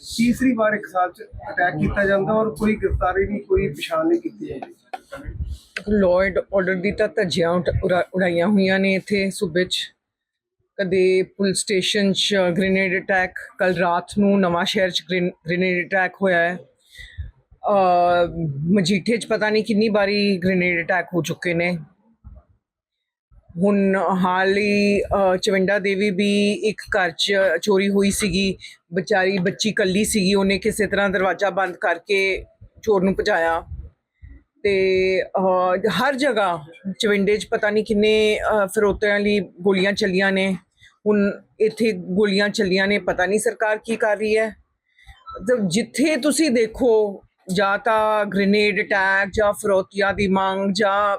ਤੀਸਰੀ ਵਾਰ ਇੱਕ ਸਾਲ ਚ ਅਟੈਕ ਕੀਤਾ ਜਾਂਦਾ ਔਰ ਕੋਈ ਗ੍ਰਿਫਤਾਰੀ ਨਹੀਂ, ਕੋਈ ਪਛਾਣ ਨਹੀਂ ਕੀਤੀ ਜਾਂਦੀ। ਲਾਰਡ ਆਰਡਰ ਦੀ ਤਾਂ ਧੱਜੀਆਂ ਉਡਾਈਆਂ ਹੋਈਆਂ ਨੇ ਇੱਥੇ ਸੂਬੇ 'ਚ। ਕਦੇ ਪੁਲਿਸ ਸਟੇਸ਼ਨ 'ਚ ਗ੍ਰੇਨੇਡ ਅਟੈਕ ਕੱਲ ਰਾਤ ਨੂੰ ਨਵਾਂ ਸ਼ਹਿਰ 'ਚ ਗ੍ਰੇਨੇਡ ਅਟੈਕ ਹੋਇਆ ਹੈ। ਮਜੀਠੇ 'ਚ ਪਤਾ ਨਹੀਂ ਕਿੰਨੀ ਵਾਰੀ ਗ੍ਰੇਨੇਡ ਅਟੈਕ ਹੋ ਚੁੱਕੇ ਨੇ। ਹੁਣ ਹਾਲ ਹੀ ਚਵਿੰਡਾ ਦੇਵੀ ਵੀ ਇੱਕ ਘਰ 'ਚ ਚੋਰੀ ਹੋਈ ਸੀਗੀ। ਵਿਚਾਰੀ ਬੱਚੀ ਕੱਲੀ ਸੀਗੀ ਉਹਨੇ ਕਿਸੇ ਤਰ੍ਹਾਂ ਦਰਵਾਜ਼ਾ ਬੰਦ ਕਰਕੇ ਚੋਰ ਨੂੰ ਭਜਾਇਆ। ਤੇ ਹਰ ਜਗ੍ਹਾ ਚਵਿੰਡੇ 'ਚ ਪਤਾ ਨਹੀਂ ਕਿੰਨੇ ਅਹ, ਫਿਰੋਤਿਆਂ ਲਈ ਗੋਲੀਆਂ ਚੱਲੀਆਂ ਨੇ। ਹੁਣ ਇੱਥੇ ਗੋਲੀਆਂ ਚੱਲੀਆਂ ਨੇ ਪਤਾ ਨਹੀਂ ਸਰਕਾਰ ਕੀ ਕਰ ਰਹੀ ਹੈ। ਜਿੱਥੇ ਤੁਸੀਂ ਦੇਖੋ ਜਾਂ ਤਾਂ ਗ੍ਰੇਨੇਡ ਅਟੈਕ ਜਾਂ ਫਰੋਤੀਆਂ ਦੀ ਮੰਗ ਜਾਂ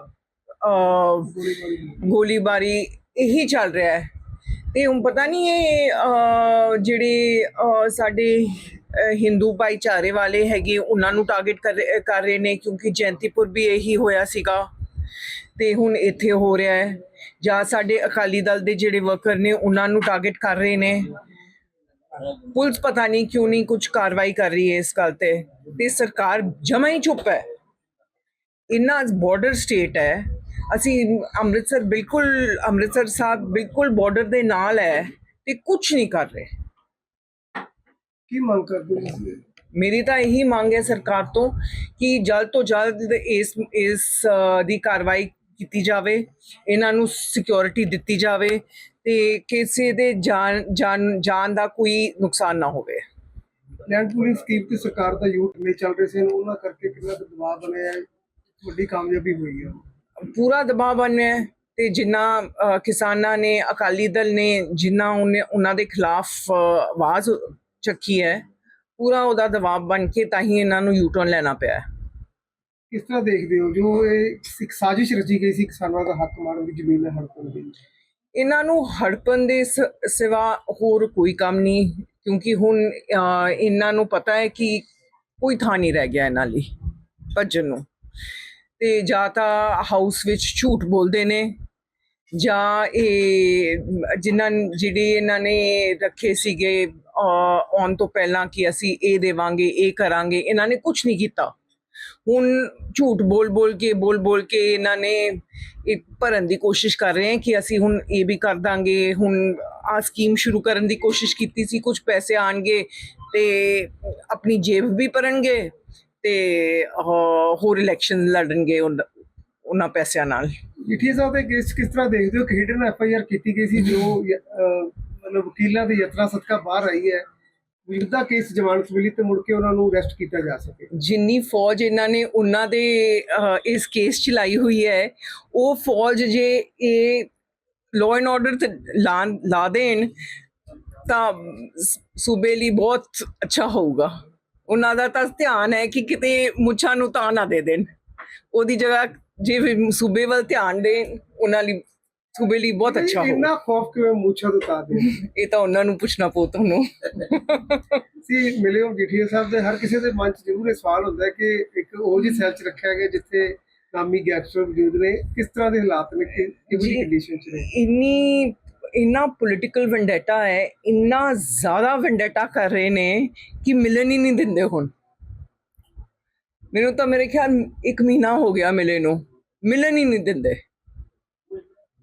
ਗੋਲੀਬਾਰੀ ਇਹੀ ਚੱਲ ਰਿਹਾ ਹੈ। ਤੇ ਹੁਣ ਪਤਾ ਨਹੀਂ ਇਹ ਜਿਹੜੇ ਸਾਡੇ ਹਿੰਦੂ ਭਾਈਚਾਰੇ ਵਾਲੇ ਹੈਗੇ, ਉਹਨਾਂ ਨੂੰ ਟਾਰਗੇਟ ਕਰ ਰਹੇ- ਕਰ ਰਹੇ ਨੇ, ਕਿਉਂਕਿ ਜੈਂਤੀਪੁਰ ਵੀ ਇਹੀ ਹੋਇਆ ਸੀਗਾ। ਤੇ ਹੁਣ ਇੱਥੇ ਹੋ ਰਿਹਾ ਹੈ। ਜਾਂ ਸਾਡੇ ਅਕਾਲੀ ਦਲ ਦੇ ਜਿਹੜੇ ਵਰਕਰ ਨੇ, ਉਹਨਾਂ ਨੂੰ ਟਾਰਗੇਟ ਕਰ ਰਹੇ ਨੇ। ਪੁਲਿਸ ਪਤਾ ਨਹੀਂ ਕਿਉਂ ਨਹੀਂ ਕੁਝ ਕਾਰਵਾਈ ਕਰ ਰਹੀ ਹੈ ਇਸ ਗੱਲ ਤੇ। ਤੇ ਸਰਕਾਰ ਜਮਾ ਹੀ ਚੁੱਪ ਹੈ। ਇੰਨਾ ਬਾਰਡਰ ਸਟੇਟ ਹੈ। ਅਸੀਂ ਅੰਮ੍ਰਿਤਸਰ ਬਿਲਕੁਲ ਅੰਮ੍ਰਿਤਸਰ ਸਾਹਿਬ ਬਿਲਕੁਲ ਬਾਰਡਰ ਦੇ ਨਾਲ ਹੈ ਤੇ ਕੁਝ ਨਹੀਂ ਕਰ ਰਹੇ। ਕੀ ਮੰਗ ਕਰਦੇ ਹੋ ਮੇਰੀ ਤਾਂ ਇਹੀ ਮੰਗ ਹੈ ਸਰਕਾਰ ਤੋਂ ਕਿ ਜਲਦ ਤੋਂ ਜਲਦ ਇਸ ਇਸ ਦੀ ਕਾਰਵਾਈ ਕੀਤੀ ਜਾਵੇ ਇਹਨਾਂ ਨੂੰ ਸਿਕਿਉਰਿਟੀ ਦਿੱਤੀ ਜਾਵੇ ਤੇ ਕਿਸੇ ਦੇ ਜਾਨ ਜਾਨ ਜਾਨ ਦਾ ਕੋਈ ਨੁਕਸਾਨ ਨਾ ਹੋਵੇ। ਲੈਂਡ ਸਕੀਮ ਤੇ ਸਰਕਾਰ ਦਾ ਯੂਥ ਨੇ ਚੱਲ ਰਹੇ ਸੀ ਉਹਨਾਂ ਕਰਕੇ ਕਿੰਨਾ ਦਬਾਅ ਬਣਿਆ ਹੈ ਵੱਡੀ ਕਾਮਯਾਬੀ ਹੋਈ ਹੈ। ਪੂਰਾ ਦਬਾਅ ਬਣਿਆ ਹੈ ਤੇ ਜਿੰਨਾ ਅ, ਕਿਸਾਨਾਂ ਨੇ ਅਕਾਲੀ ਦਲ ਨੇ ਜਿੰਨਾ ਉਹਨੇ ਉਹਨਾਂ ਦੇ ਖਿਲਾਫ ਆਵਾਜ਼ ਚੱਕੀ ਹੈ ਪੂਰਾ ਉਹਦਾ ਦਬਾਅ ਬਣ ਕੇ ਤਾਂ ਹੀ ਇਹਨਾਂ ਨੂੰ ਯੂਟਰਨ ਲੈਣਾ ਪਿਆ ਹੈ। ਕਿਸ ਤਰ੍ਹਾਂ ਦੇਖਦੇ ਹੋ? ਜੋ ਇਹ ਇੱਕ ਸਾਜ਼ਿਸ਼ ਰਚੀ ਗਈ ਸੀ ਕਿਸਾਨਾਂ ਦਾ ਹੱਕ ਮਾਰਨ ਦੀ ਜ਼ਮੀਨ ਹੜਪਣ ਦੀ। ਇਹਨਾਂ ਨੂੰ ਹੜਪਣ ਦੇ ਸਿਵਾ ਹੋਰ ਕੋਈ ਕੰਮ ਨਹੀਂ ਕਿਉਂਕਿ ਹੁਣ ਇਹਨਾਂ ਨੂੰ ਪਤਾ ਹੈ ਕਿ ਕੋਈ ਥਾਂ ਨਹੀਂ ਰਹਿ ਗਿਆ ਇਹਨਾਂ ਲਈ ਭੱਜਣ ਨੂੰ। ਤੇ ਜਾਂ ਤਾਂ ਹਾਊਸ ਵਿੱਚ ਝੂਠ ਬੋਲਦੇ ਨੇ, ਜਾਂ ਇਹ ਜਿਨ੍ਹਾਂ, ਜਿਹੜੇ ਇਹਨਾਂ ਨੇ ਰੱਖੇ ਸੀਗੇ ਆਉਣ ਤੋਂ ਪਹਿਲਾਂ ਕਿ ਅਸੀਂ ਇਹ ਦੇਵਾਂਗੇ, ਇਹ ਕਰਾਂਗੇ, ਇਹਨਾਂ ਨੇ ਕੁਝ ਨਹੀਂ ਕੀਤਾ। ਹੁਣ ਝੂਠ ਬੋਲ ਬੋਲ ਕੇ, ਬੋਲ ਬੋਲ ਕੇ ਇਹਨਾਂ ਨੇ ਇੱਕ ਭਰਨ ਦੀ ਕੋਸ਼ਿਸ਼ ਕਰ ਰਹੇ ਹਨ ਕਿ ਅਸੀਂ ਹੁਣ ਇਹ ਵੀ ਕਰ ਦਾਂਗੇ। ਹੁਣ ਆ ਸਕੀਮ ਸ਼ੁਰੂ ਕਰਨ ਦੀ ਕੋਸ਼ਿਸ਼ ਕੀਤੀ ਸੀ ਕੁਝ ਪੈਸੇ ਆਣਗੇ ਤੇ ਆਪਣੀ ਜੇਬ ਵੀ ਭਰਨਗੇ। ਤੇ ਹੋਰ ਇਲੈਕਸ਼ਨ ਲੜਨਗੇ ਉਹਨਾਂ ਪੈਸਿਆਂ ਨਾਲ। ਜਿਠੀ ਸਾਹਿਬ ਦੇ ਕੇਸ ਕਿਸ ਤਰ੍ਹਾਂ ਦੇਖਦੇ ਹੋ? ਕਿ ਹਿਡਨ ਐਫ ਆਈ ਆਰ ਕੀਤੀ ਗਈ ਸੀ ਜੋ ਮਤਲਬ ਵਕੀਲਾਂ ਦੀ ਯਤਨਾ ਸਦਕਾ ਬਾਹਰ ਆਈ ਹੈ। ਵਿਰਦਾ ਕੇਸ ਜ਼ਮਾਨਤ ਮਿਲੀ ਤੇ ਮੁੜ ਕੇ ਉਹਨਾਂ ਨੂੰ ਅਰੈਸਟ ਕੀਤਾ ਜਾ ਸਕੇ? ਜਿੰਨੀ ਫੌਜ ਇਹਨਾਂ ਨੇ ਉਹਨਾਂ ਦੇ ਇਸ ਕੇਸ ਚ ਲਾਈ ਹੋਈ ਹੈ ਉਹ ਫੌਜ ਜੇ ਇਹ ਲਾਅ ਐਂਡ ਆਰਡਰ ਤੇ ਲਾ ਦੇਣ ਤਾਂ ਸੂਬੇ ਲਈ ਬਹੁਤ ਅੱਛਾ ਹੋਊਗਾ। ਉਹਨਾਂ ਦਾ ਤਾਂ ਧਿਆਨ ਹੈ ਕਿ ਕਿਤੇ ਮੁੱਛਾਂ ਨੂੰ ਤਾਂ ਨਾ ਦੇ ਦੇਣ। ਉਹਦੀ ਜਗ੍ਹਾ ਜੇ ਵੀ ਸੂਬੇ ਵੱਲ ਧਿਆਨ ਦੇਣ ਉਹਨਾਂ ਲਈ ਸੂਬੇ ਲਈ ਬਹੁਤ ਅੱਛਾ ਹੋਊਗਾ ਇੰਨਾ ਖੌਫ ਕਿਵੇਂ ਮੂਛਾ ਤੋਂ ਉਤਾਰ ਦੇ ਇਹ ਤਾਂ ਉਹਨਾਂ ਨੂੰ ਪੁੱਛਣਾ ਪਊ ਤੁਹਾਨੂੰ। ਸੀ ਮਿਲੇ ਹੋ ਜੀਠੀਆ ਸਾਹਿਬ ਦੇ ਹਰ ਕਿਸੇ ਦੇ ਮਨ 'ਚ ਜ਼ਰੂਰ ਇਹ ਸਵਾਲ ਹੁੰਦਾ ਹੈ ਕਿ ਇੱਕ ਉਹ ਜੀ ਸੈਲ 'ਚ ਰੱਖਿਆ ਗਿਆ ਜਿੱਥੇ ਨਾਮੀ ਗੈਂਗਸਟਰ ਮੌਜੂਦ ਨੇ ਕਿਸ ਤਰ੍ਹਾਂ ਦੇ ਹਾਲਾਤ ਨੇ ਕਿ ਕਿਹੜੀ। ਕੰਡੀਸ਼ਨ 'ਚ ਨੇ? ਇੰਨੀ ਇੰਨਾ ਪੋਲਿਟੀਕਲ ਵੈਂਡੇਟਾ ਹੈ ਇੰਨਾ ਜ਼ਿਆਦਾ ਵੈਂਡੇਟਾ ਕਰ ਰਹੇ ਨੇ ਕਿ ਮਿਲਣ ਹੀ ਨਹੀਂ ਦਿੰਦੇ ਹੁਣ। ਮੈਨੂੰ ਤਾਂ ਮੇਰੇ ਖਿਆਲ ਇੱਕ ਮਹੀਨਾ ਹੋ ਗਿਆ ਮਿਲੇ ਨੂੰ ਮਿਲਣ ਹੀ ਨਹੀਂ ਦਿੰਦੇ।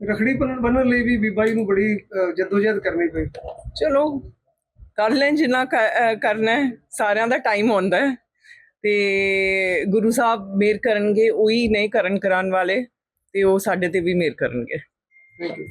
ਰਖੜੀ ਬੰਨਣ ਬੰਨਣ ਲਈ ਵੀ ਬੀਬਾ ਜੀ ਨੂੰ ਬੜੀ ਜੱਦੋਜਹਿਦ ਕਰਨੀ ਪਈ। ਚਲੋ ਕਰ ਲੈਣ ਜਿੰਨਾ ਕਰਨਾ ਹੈ ਸਾਰਿਆਂ ਦਾ ਟਾਈਮ ਹੁੰਦਾ ਹੈ। ਤੇ ਗੁਰੂ ਸਾਹਿਬ ਮੇਰ ਕਰਨਗੇ ਉਹੀ ਨਹੀਂ ਕਰਨ ਕਰਾਉਣ ਵਾਲੇ ਤੇ ਉਹ ਸਾਡੇ ਤੇ ਵੀ ਮੇਰ ਕਰਨਗੇ। Thank you